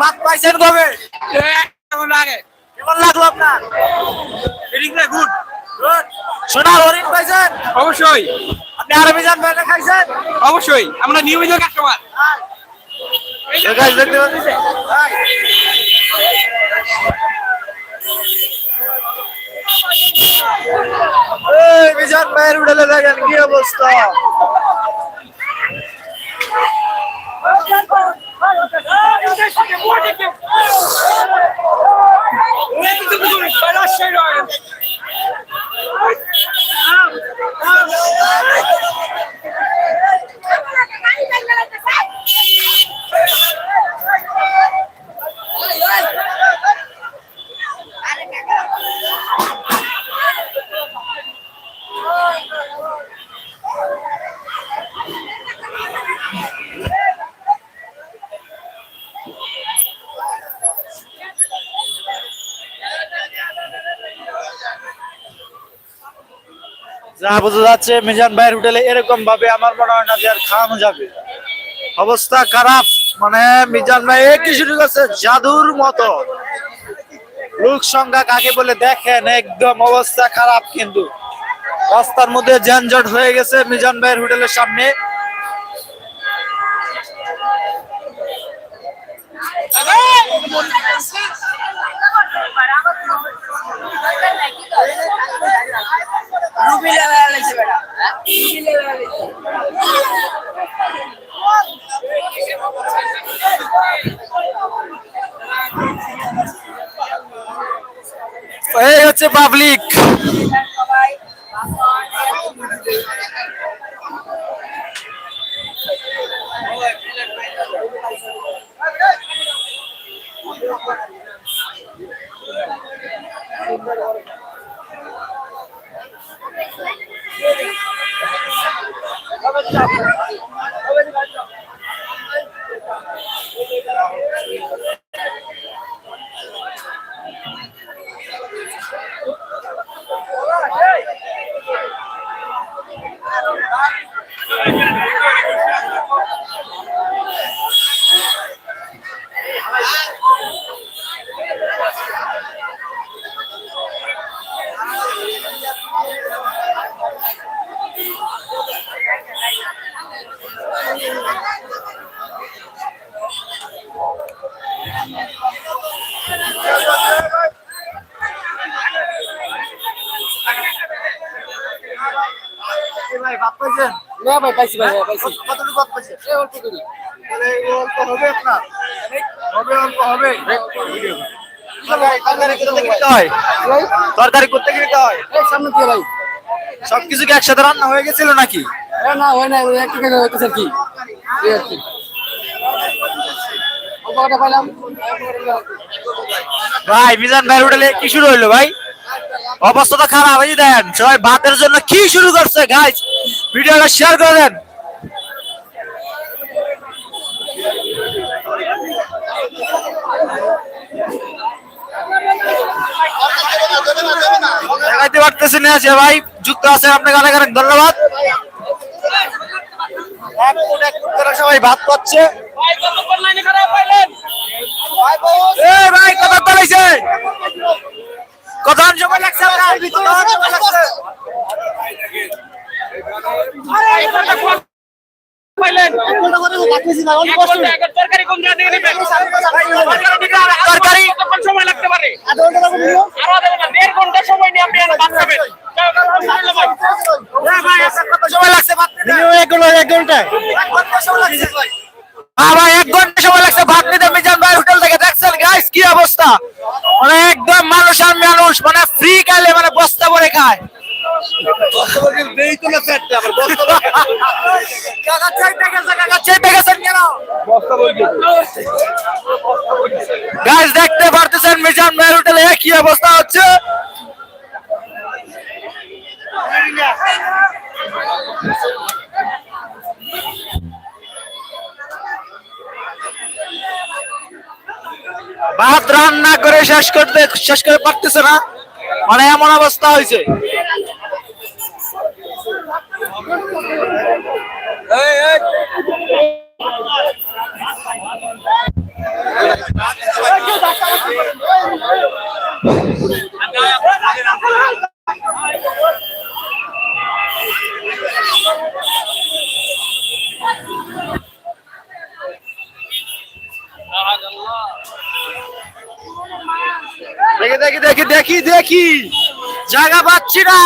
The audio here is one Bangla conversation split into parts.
ভাত পাইছেন কবে? কেমন লাগে? কেমন লাগল আপনার? ফিলিং গুড গুড সোনার হরিণ পাইছেন? অবশ্যই। আপনি আরবি জান ভাইটা খাইছেন অবশ্যই আমরা নিয়মিত কাস্টমার। দেখতে পাচ্ছেন? হাই। এই মিজান ভাইয়ের উড়ালে দেখেন কি অবস্থা যা বোঝা যাচ্ছে, মিজান ভাইয়ের হোটেলে এরকম ভাবে আমার মনে হয় না যে আর খাওয়ানো যাবে। অবস্থা খারাপ মানে মিজান ভাই কি শুরু করছে, জাদুর মতো। লোক সংখ্যা কাকে বলে দেখেন, একদম অবস্থা খারাপ কিন্তু। রাস্তার মধ্যে যানজট হয়ে গেছে মিজান ভাইয়ের হোটেলের সামনে। এই হচ্ছে পাবলিক। Yeah. না ভাই পাইছি ভাই পাইছি। কতটুকু ভাত পাইছেন এই অল্প করি তাহলে এই অল্প হবে আপনার? হবে অল্প হবে? তরকারি করতে হয়। ভাই। তরকারি করতে কিনতে হয়। এই সামনে দিয়ে ভাই। সবকিছু কি একসাথে রান্না হয়ে গেছিল নাকি? না হয় না হইতেছে কি। আর ভাই মিজান ভাই হোটেলে কি শুরু হইল ভাই? অবস্থা তো খারাপ হয়ে দেন সবাই ভাতের জন্য কি শুরু করছে গাইজ ভিডিওটা শেয়ার করে দেন। দেখাইতে পারতেছি না, যে ভাই যুক্ত আছেন আপনাকে অনেক অনেক ধন্যবাদ। সবাই ভাত পাচ্ছে ভাই, কত পালাইছে কত সময় লাগছে? লাগছে এক ঘণ্টা সময় লাগছে ভাত নিতে মিজান ভাই হোটেল থেকে অবস্থা মানে একদম মানুষ আর মানুষ মানে ফ্রি খাইলে মানে বস্তা ভরে খায়। গেছে দেখতে পারতেছেন মিজান ভাই হোটেলে কি অবস্থা হচ্ছে। ভাত রান্না করে শেষ করতে শেষ করে পারতেছে না। মানে এমন অবস্থা হয়েছে। দেখি দেখি দেখি দেখি দেখি। জায়গা পাচ্ছি না।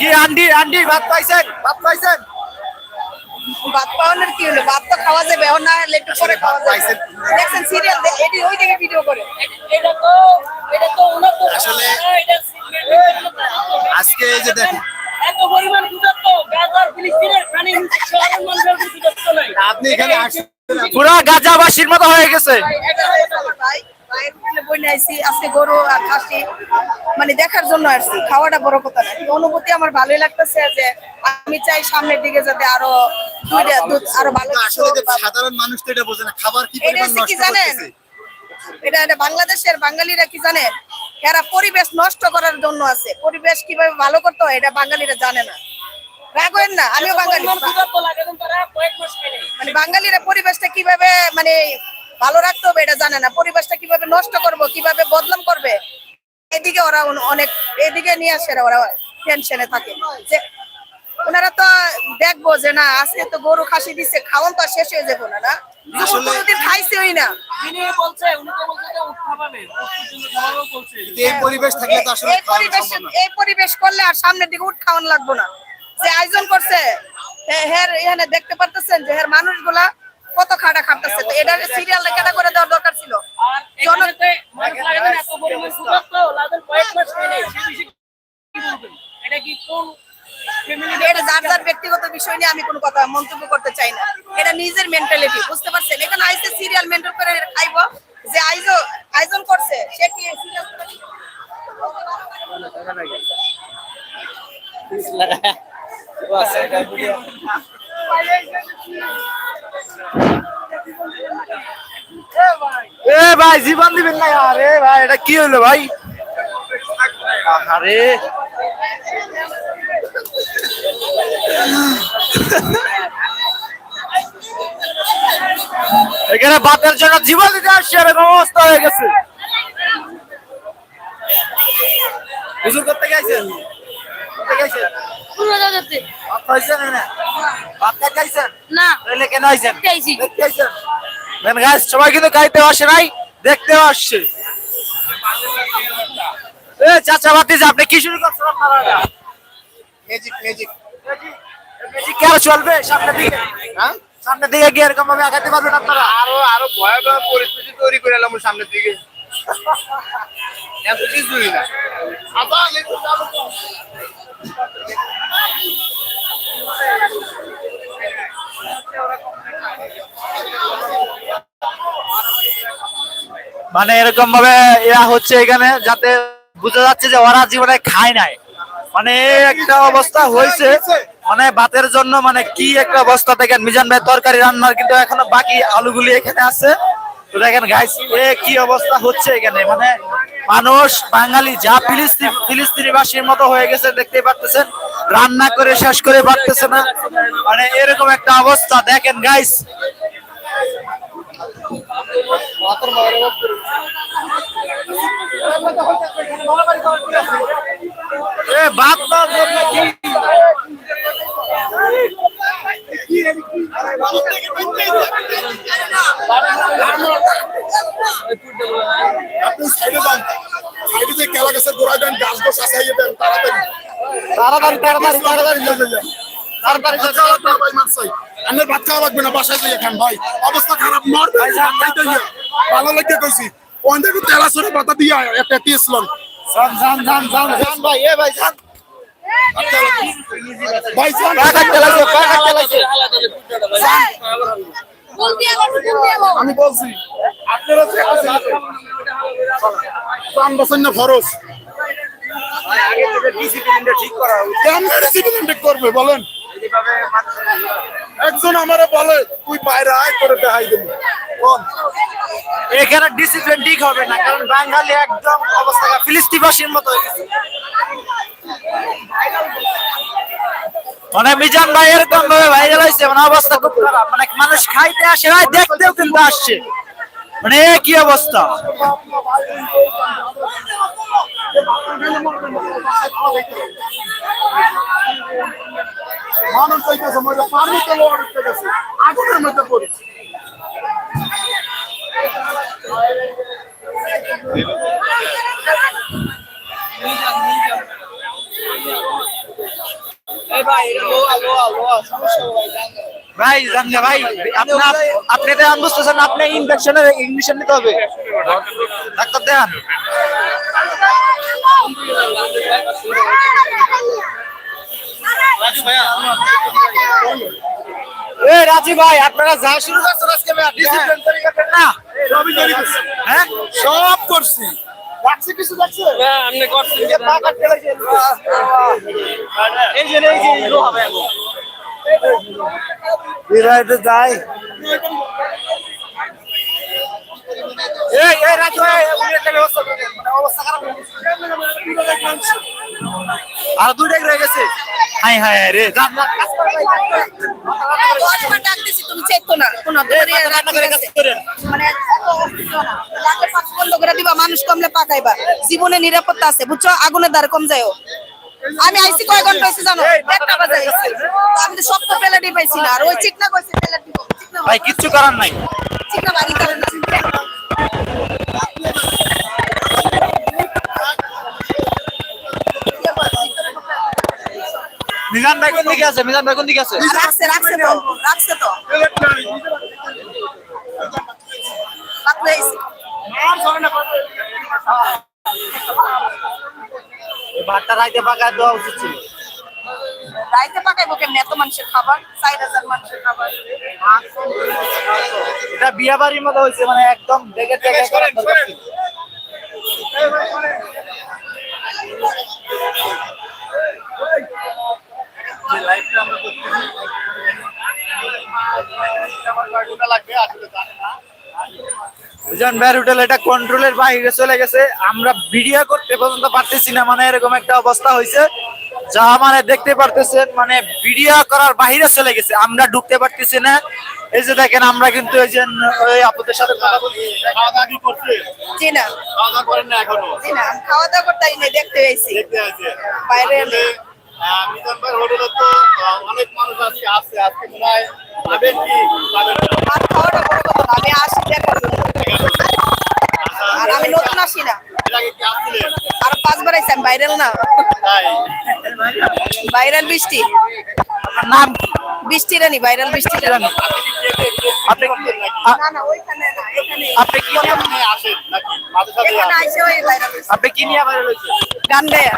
কি আন্ডি আন্ডি ভাত পাইছেন? ভাত পাইছেন? ভাত পাওয়ানোর কি হলো? ভাত তো খাওয়া যাবে এখন না হলে একটু পরে খাওয়া যাবে। দেখছেন সিরিয়াল এটি ওই থেকে ভিডিও করে। এটা তো এটা তো আসলে আজকে এই যে দেখেন এত পরিমাণ ক্ষুধার্ত গাজার ফিলিস্তিনের খানি শহরের মানুষের ক্ষুধার্ত নাই। আপনি এখানে পুরা গাজাবাসীর মতো হয়ে গেছে। আজকে গরু আর খাসি মানে দেখার জন্য আসছি খাওয়াটা বড় কথা না। অনুভূতি আমার ভালোই লাগতেছে যে আমি চাই সামনের দিকে যাতে আরও দুধ আরও ভালো সাধারণ মানুষ তো এটা বোঝে না। খাবার কি জানেন? এটা এটা বাংলাদেশের বাঙালিরা কি জানেন? এরা পরিবেশ নষ্ট করার জন্য আছে। পরিবেশ কীভাবে ভালো করতে হয় এটা বাঙালিরা জানে না। রাগ করেন না আমিও বাঙালি। মানে বাঙালিরা পরিবেশটা কীভাবে মানে ভালো রাখতে হবে এটা জানে না। পরিবেশটা কীভাবে নষ্ট করব কীভাবে বদনাম করবে এদিকে ওরা অনেক এদিকে নিয়ে আসে ওরা টেনশনে থাকে। যে ওনারা তো দেখব যে না আজকে তো গরু খাসি দিচ্ছে খাওয়ান তো আর শেষ হয়ে যাব না কোনোদিন খাইছেই এই পরিবেশ থাকলে তো আসলে এই পরিবেশ সম্ভব না। এই পরিবেশ করলে আর সামনের দিকে উঠ খাওয়ান লাগবো না। যে আয়োজন করছে হের এখানে দেখতে পারতেছেন যে হের মানুষগুলা কত খাটা খাটতেছে। তো এটা সিরিয়াল কেটা করে দেওয়ার দরকার ছিল। এটা কি কোন এটা যার যার ব্যক্তিগত বিষয় নিয়ে আমি কোনো কথা মন্তব্য করতে চাই না। এটা নিজের মেন্টালিটি বুঝতে পারছেন? এখানে আইসে সিরিয়াল মেনটেন করে খাইবো যে আয়োজন আয়োজন করছে সে কি এ ভাই জীবন দিবেন না আরে ভাই এটা কি হলো ভাই? আরে এখানে বাতের জন্য জীবন দিতে আসছে এরকম অবস্থা হয়ে গেছে। হুজুর করতে গেছেন করতে গেছেন দেখতে। দেখতে সবাই কিন্তু খাইতে আসে নাই দেখতেও আসছে। চাচা বাতিজ আপনি কি শুরু করছেন আপনারা? ম্যাজিক ম্যাজিক ম্যাজিক কি আর চলবে? সামনের দিকে। হ্যাঁ? সামনের দিকে গিয়ে এরকম ভাবে আগাতে পারবেন আপনারা? আরও আরও ভয়াবহ পরিস্থিতি তৈরি করে এলাম সামনের দিকে। এত কিছুই না। আবার একটু চালু কর। মানে এরকম ভাবে ইয়া হচ্ছে এখানে যাতে বোঝা যাচ্ছে যে ওরা জীবনে খায় নাই। মানে একটা অবস্থা হয়েছে। মানে ভাতের জন্য মানে কি একটা অবস্থা দেখেন, মিজান ভাই তরকারি রান্নার কিন্তু এখনও বাকি আলুগুলি এখানে আছে। তো দেখেন গাইস এ কি অবস্থা হচ্ছে এখানে? মানে মানুষ, বাঙালি যা ফিলিস্তিন ফিলিস্তিনিবাসীর মতো হয়ে গেছে দেখতে পারতেছেন। রান্না করে শেষ করে পারতেছে না। মানে এরকম একটা অবস্থা। দেখেন গাইস কি? আপনি সাইডে যান। সাইডে যে কেলা গাছের গোড়া যান গাছ গোছ আসাইয়ে দেন তাড়াতাড়ি। তাড়াতাড়ি তাড়াতাড়ি তাড়াতাড়ি। তাড়াতাড়ি ভাত খাওয়া লাগবে না ভাই মারছাই আন্নের ভাত লাগবে না বাসায় ভাই। অবস্থা খারাপ গিয়ে। ভালো লাগে কইছি। ওখান থেকে তেলা সরে পাতা দিয়ে একটা টিয়েছিলাম জান জান জান জান ভাই এ ভাই যান। আমি বলছি, আপনারা প্রাণ বাঁচান না খরচ। করবে, বলেন? বলে, তুই আয় করে এখানে ডিসিপ্লিন ঠিক হবে না, কারণ বাঙালি একদম অবস্থা ফিলিস্তিনবাসীর মতো হয়ে গেছে। মানে মিজান ভাই এরকম ভাবে ভাইরাল হয়েছে মানে অবস্থা খুব খারাপ। মানে মানুষ খাইতে আসে ভাই দেখতেও কিন্তু আসছে। মানে কি অবস্থা? মানুষ মধ্যে লোয়ার আগুনের মধ্যে পড়েছে। ভাই ভাই আপনার আপনি দেখান বুঝতেছেন আপনি ইনফেকশনের ইঞ্জেকশন নিতে হবে। ডাক্তার দেখান। এ রাজি ভাই আপনারা যা শুরু করছেন আজকে ডিসিপ্লিন না সবই করছি। হ্যাঁ? সব করছি। রাখছে কিছু রাখছে এই যে পা কাটতে এই যে এই যে এগুলো হবে এখন। বিরাইতে যাই এই এই রাজু ভাই একটা ব্যবস্থা করে মানে অবস্থা খারাপ হয়ে। আর দুইটাই রয়ে গেছে হাই হাই রে ডাকতেছি না কোন। মানে বন্ধ করে দিবা মানুষ কমলে পাকাইবা। জীবনে নিরাপত্তা আছে বুঝছ? আগুনের দ্বার কম যায়ও। আমি আইসি কয় ঘণ্টা হয়েছে জানো? একটা বাজে আইসি আমি তো শক্ত প্লেটই পাইছি না। আর ওই চিকনা কইছে প্লেট ভাই কিচ্ছু করার নাই। চিকনা বাড়ি করে মিজান ভাই কোন দিকে আছে? মিজান ভাই কোন দিকে আছে? রাখছে রাখছে তো রাখছে তো। ভাতটা রাইতে পাকা দেওয়া উচিত ছিল। রাইতে পাকাইবো কেমনি? এত মানুষের খাবার চার হাজার মানুষের খাবার। এটা বিয়া বাড়ির মতো হয়েছে মানে একদম দেখে দেখে করার দরকার ছিল। মিজান ভাইয়ের হোটেল এটা কন্ট্রোলের বাইরে চলে গেছে। আমরা ভিডিও করতে পর্যন্ত পারতেছি না মানে এরকম একটা অবস্থা হয়েছে। যা মানে দেখতে পারতেছেন মানে ভিডিও করার বাইরে চলে গেছে। আমরা ঢুকতে পারতেছি না। এই যে দেখেন আমরা কিন্তু এই যে ওই আপুদের সাথে কথা বলছি খাওয়া দাওয়া কি করছে? জি না। খাওয়া দাওয়া করেন না এখনও? জি না খাওয়া দাওয়া করতে দেখতে আইছি। দেখতে আছে বাইরে মিজান ভাই হোটেলে তো অনেক মানুষ আজকে আসছে। আজকে মনে হয় পাবেন কি? পাবেন খাওয়াটা বড় কথা আমি আসছি দেখার জন্য আর আমি নতুন আসি না। আর পাঁচবার আইসাম ভাইরাল না। ভাইরাল বৃষ্টি। আপনার নাম কি? বৃষ্টি রানি ভাইরাল বৃষ্টি রানি। আপনি আ- না না ওইখানে না এখানে আপনি কি আপনি আসেন নাকি? মাঝে সাথে এখানে আসেন। আইসে ওই ভাইরাল আপনি কি নিয়ে রয়েছে গান গায়া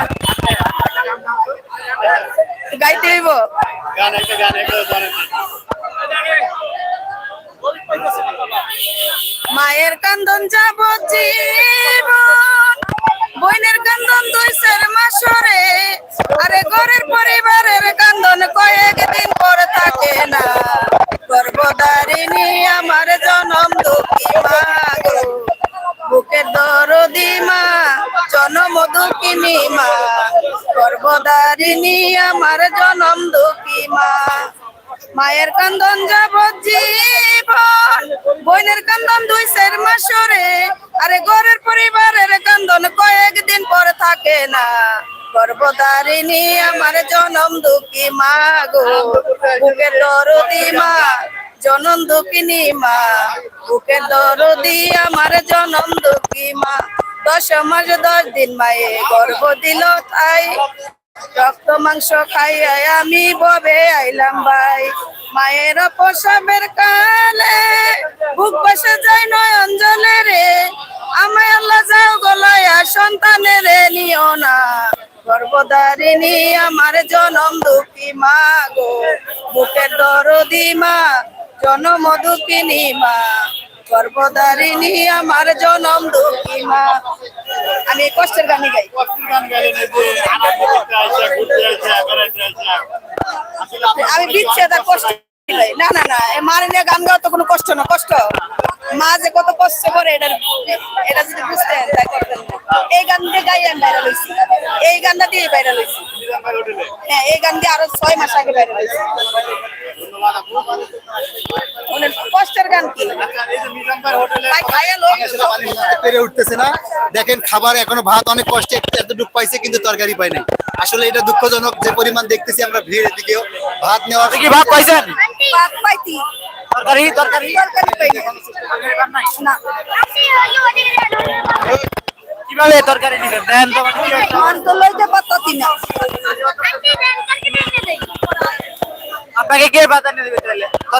গাইতে হইব? গান একটা গান একটা মায়ের কান্দন যাব জীবন বইনের কান্দন দুই চার মাসরে আরে ঘরের পরিবারের কান্দন কয়েকদিন পর থাকে না। গর্ভধারিণী আমার জনম দুঃখী মা গো। বুকের দরদি মা, জনম দুঃখিনী মা। গর্ভধারিণী আমার জনম দুঃখী মা। মায়ের কান্দন যাব জীবন, বোনের কান্দন দুই চার মাসরে। আরে ঘরের পরিবারের কান্দন কয়েকদিন পর থাকে না। গর্ভধারিণী, আমার জনম দুঃখী মা গো। বুকের দরদি মা, জনম দুঃখিনী মা। বুকের দরদি, আমার জনম দুঃখী মা। দশ মাস, দশ দিন মায়ে গর্ভ দিল তাই। রক্ত, মাংস খাইয়াই আমি ববে আইলাম ভাই। মায়ের প্রসবের কালে বুক বসে যায় নয়ন জলে রে। আমায় আল্লাহ যাও গলায়া, সন্তানের নিও না। গর্ভধারিণী আমার জনম দুঃখী মা গো। বুকের দরদি মা জনম দুঃখিনী মা। গর্ভধারিণী আমার জনম দুঃখী মা। আমি কষ্টের গাই। গান আপনার আমি বিচ্ছেদ কষ্ট। না না না মারে নিয়ে গান গাওয়া তো কোনো কষ্ট না, কষ্ট। মা যে কত কষ্ট করে এটা এটা যদি বুঝতেন, তাই করতেন। এই গান দিয়ে গাই আমি ভাইরাল হয়েছি। এই গানটা দিয়ে ভাইরাল হয়েছি। হ্যাঁ এই গান দিয়ে আরও ছয় মাস আগে ভাইরাল হয়েছি। কি? পেরে উঠতেছে না। দেখেন খাবার এখনও ভাত অনেক কষ্টে এতটুকু পাইছে কিন্তু তরকারি পাই নাই। আসলে এটা দুঃখজনক যে পরিমাণ দেখতেছি আমরা ভিড়ের দিকেও ভাত নেওয়া কি ভাত পাইছেন? ভাত পাইতি তরকারি তরকারি? তরকারি পাইনি না। কীভাবে তরকারি নিবেন দেন তো মানে কি একটা- তো লইতে পারতাছি না। আপনাকে কে ভাত এনে দিবে?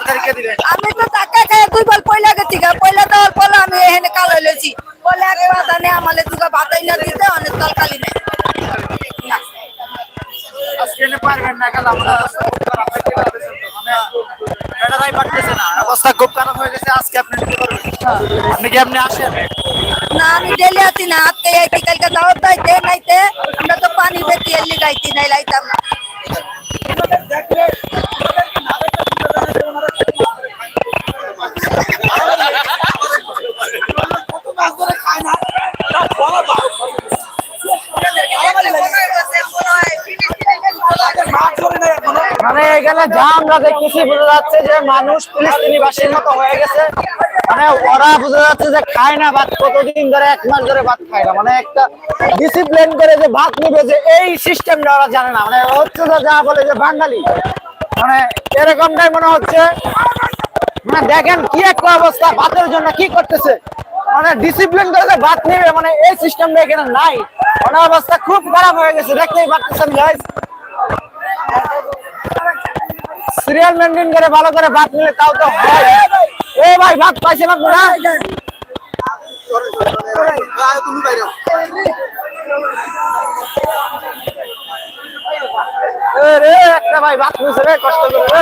তাহলে তরকারি কে দিবে। আমি তো টাকা খাই দুই বল পয়লা গেছি গা পয়লা দেওয়ার পর আমি এখানে কালো লইছি। বলে এক বাদ আনে আমালে দুগা ভাতাই না দিতে অনেক তরকারি নেই। না আজকে এনে পারবেন না কাল আমরা মানে বেটারাই পারতেছে না। অবস্থা খুব খারাপ হয়ে গেছে আজকে আপনি কি করবেন? আপনি কি আপনি আসেন? না আমি ডেলি আছি না আজকে আইতি কালকে দাওয়াত দাইতে নাইতে আমরা তো পানি বেটি এলি গাইতি নাই লাইতাম না। এখানে যা আমরা দেখতেছি বোঝা যাচ্ছে যে মানুষ ফিলিস্তিনি বাসীর মতো হয়ে গেছে। মানে ওরা বোঝা যাচ্ছে যে খায় না ভাত, কতদিন ধরে, এক মাস ধরে ভাত খায় না। মানে একটা ডিসিপ্লিন করে যে ভাত নিবে যে এই সিস্টেমটা ওরা জানে না। মানে হচ্ছে যে বলে যে বাঙালি। মানে এরকমটাই মনে হচ্ছে। মানে দেখেন কি একটা অবস্থা, ভাতের জন্য কি করতেছে। মানে ডিসিপ্লিন করে যে ভাত নিবে মানে এই সিস্টেমটা এখানে নাই। মানে অবস্থা খুব খারাপ হয়ে গেছে। দেখতেই পাচ্ছেন গাইস সিরিয়াল মেনটেন করে, ভালো করে ভাত নিলে তাও তো হয়। এ ভাই, ভাত পাইছেন রে ভাই ভাত রে, কষ্ট করে রে।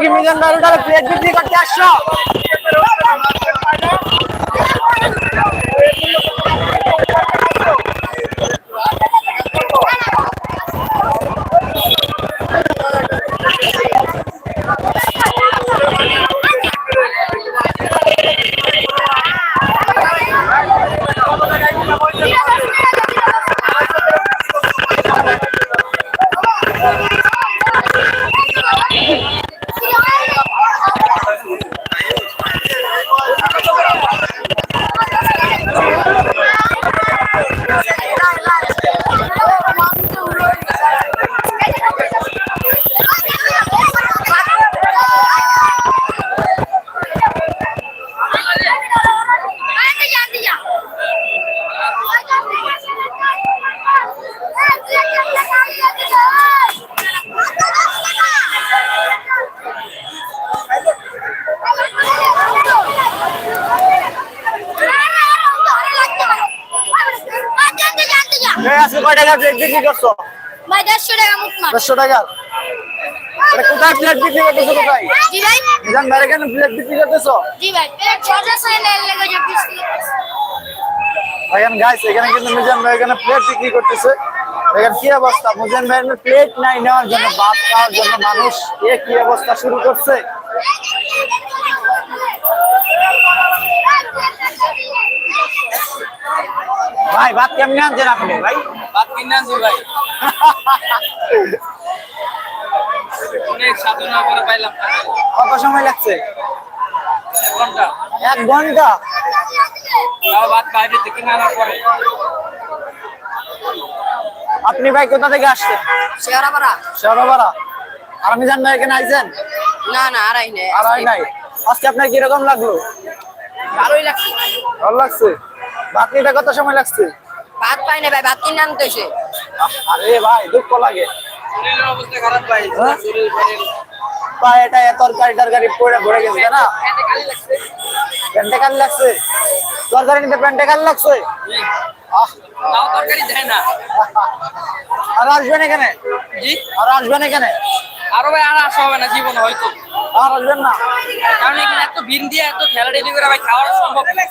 কি মিজান বারোটার প্লেট বিক্রি করতে আসছো? টাকা প্লেট বিক্রি করছ? ভাই দেড়শো টাকা মুখ মার। দেড়শো টাকা? এটা কোথায় প্লেট বিক্রি করতেছো জি ভাই। কেন প্লেট বিক্রি করতেছো? জি ভাই ছটা সাইলে লেগে যে বিস্কুট দেখেন গাইস এখানে কিন্তু মিজান ভাই এখানে প্লেট বিক্রি করতেছে। দেখেন কি অবস্থা? মিজান ভাই প্লেট নাই নেওয়ার জন্য ভাত খাওয়ার জন্য মানুষ। এ কি অবস্থা শুরু করছে? ভাই ভাত কেমনি আনছেন আপনি ভাই? ভাত কিনে আনছি ভাই। অনেক সাধনা করে পাইলাম কত সময় লাগছে? ঘণ্টা। এক ঘণ্টা? তাও ভাত বাইরে থেকে আনার পরে। আপনি ভাই কোথা থেকে আসছেন? শেয়ারাপাড়া। শেওড়াপাড়া আর মিজান ভাই এখানে আইছেন? না না আড়াই নেই। আর হয় নাই। আজকে আপনার কীরকম লাগল? ভালোই লাগছে। ভালো লাগছে? ভাত নিতে কত সময় লাগছে? ভাত পাই না ভাই ভাত কিনে আনতে এসে আরে ভাই দুঃখ লাগে। শরীরের অবস্থা খারাপ ভাই হ্যাঁ? শরীর বা এটা তরকারি টরকারি পড়ে ভরে গেছে না প্যান্টে কাল লাগছে। তরকারি নিতে প্যান্টে কাল লাগছে? তাও তরকারি দেয় না। আর আসবেন এখানে? জি? আর আসবেন এখানে? আরও ভাই আর আসা হবে না জীবন হয়তো। আর আসবেন না? কারণ এখানে এত ভিড় দিয়ে এত ঠেলা ঠেলি করে ভাই খাওয়া সম্ভব না।